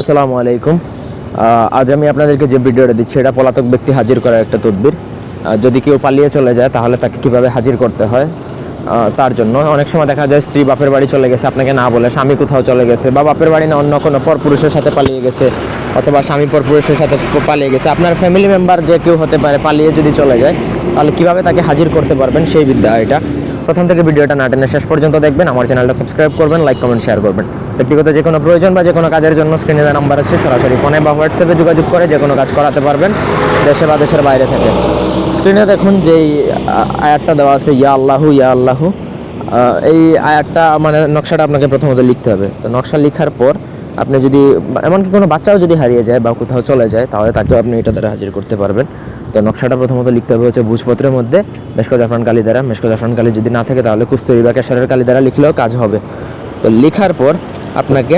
আসসালামু আলাইকুম। আজ আমি আপনাদেরকে যে ভিডিওটা দিচ্ছি, এটা পলাতক ব্যক্তি হাজির করার একটা তদবির। যদি কেউ পালিয়ে চলে যায়, তাহলে তাকে কীভাবে হাজির করতে হয় তার জন্য। অনেক সময় দেখা যায়, স্ত্রী বাপের বাড়ি চলে গেছে, আপনাকে না বলে স্বামী কোথাও চলে গেছে, বা বাপের বাড়ি না, অন্য কোনো পরপুরুষের সাথে পালিয়ে গেছে, অথবা স্বামী পরপুরুষের সাথে পালিয়ে গেছে। আপনার ফ্যামিলি মেম্বার যে কেউ হতে পারে, পালিয়ে যদি চলে যায়, তাহলে কীভাবে তাকে হাজির করতে পারবেন, সেই বিদ্যা এটা। প্রথম থেকে ভিডিওটা না টেনে শেষ পর্যন্ত দেখবেন। আমার চ্যানেলটা সাবস্ক্রাইব করবেন লাইক কমেন্ট শেয়ার করবেন। ব্যক্তিগত যে কোনো প্রয়োজন বা যে কোনো কাজের জন্য স্ক্রিনে দেওয়া নাম্বার আছে, সরাসরি ফোনে বা হোয়াটসঅ্যাপে যোগাযোগ করে যে কোনো কাজ করাতে পারবেন, দেশে বা দেশের বাইরে থেকে। স্ক্রিনে দেখুন যেই আয়াতটা দেওয়া আছে, ইয়া আল্লাহু ইয়া আল্লাহু। এই আয়াতটা মানে নকশাটা আপনাকে প্রথমত লিখতে হবে। তো নকশা লিখার পর আপনি যদি, এমনকি কোনো বাচ্চাও যদি হারিয়ে যায় বা কোথাও চলে যায়, তাহলে তাকেও আপনি এটা দ্বারা হাজির করতে পারবেন। তো নকশাটা প্রথমত লিখতে হবে হচ্ছে ভুজপত্রের মধ্যে। মেশকো জাফরান কালি দ্বারা। মেশকো জাফরান কালি যদি না থাকে, তাহলে কুস্তরি বা কেশরের কালি দ্বারা লিখলেও কাজ হবে। তো লেখার পর আপনাকে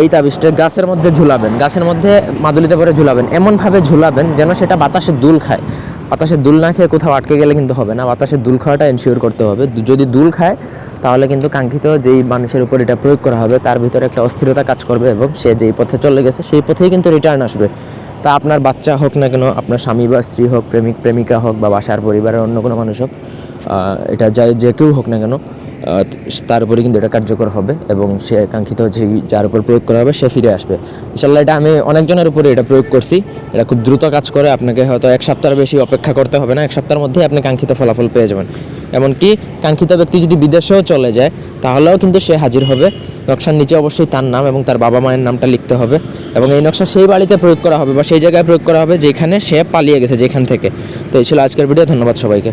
এই তাবিজটা গাছের মধ্যে ঝুলাবেন। গাছের মধ্যে মাদুলিতে করে ঝুলাবেন। এমনভাবে ঝুলাবেন যেন সেটা বাতাসে দুল খায়। বাতাসে দুল না খেয়ে কোথাও আটকে গেলে কিন্তু হবে না। বাতাসে দুল খাওয়াটা এনশিওর করতে হবে। যদি দুল খায়, তাহলে কিন্তু কাঙ্ক্ষিত যেই মানুষের উপর এটা প্রয়োগ করা হবে, তার ভিতরে একটা অস্থিরতা কাজ করবে এবং সে যেই পথে চলে গেছে, সেই পথেই কিন্তু রিটার্ন আসবে। তা আপনার বাচ্চা হোক না কেন, আপনার স্বামী বা স্ত্রী হোক, প্রেমিক, প্রেমিকা হোক বা বাসার পরিবারের অন্য কোনো মানুষ হোক এটা যাই যে কেউ হোক না কেন তার উপরে কিন্তু এটা কার্যকর হবে এবং সে কাঙ্ক্ষিত যে যার উপর প্রয়োগ করা হবে, সে ফিরে আসবে। ইনশাল্লাহ এটা আমি অনেকজনের উপরে এটা প্রয়োগ করছি। এটা খুব দ্রুত কাজ করে, আপনাকে হয়তো এক সপ্তাহের বেশি অপেক্ষা করতে হবে না, এক সপ্তাহের মধ্যেই আপনি কাঙ্ক্ষিত ফলাফল পেয়ে যাবেন। এমনকি কাঙ্ক্ষিত ব্যক্তি যদি বিদেশেও চলে যায়, তাহলেও কিন্তু সে হাজির হবে। নকশার নিচে অবশ্যই তার নাম এবং তার বাবা মায়ের নামটা লিখতে হবে এবং এই নকশা সেই বাড়িতে প্রয়োগ করা হবে বা সেই জায়গায় প্রয়োগ করা হবে যেখানে সে পালিয়ে গেছে যেখান থেকে। তো এই ছিল আজকের ভিডিও, ধন্যবাদ সবাইকে।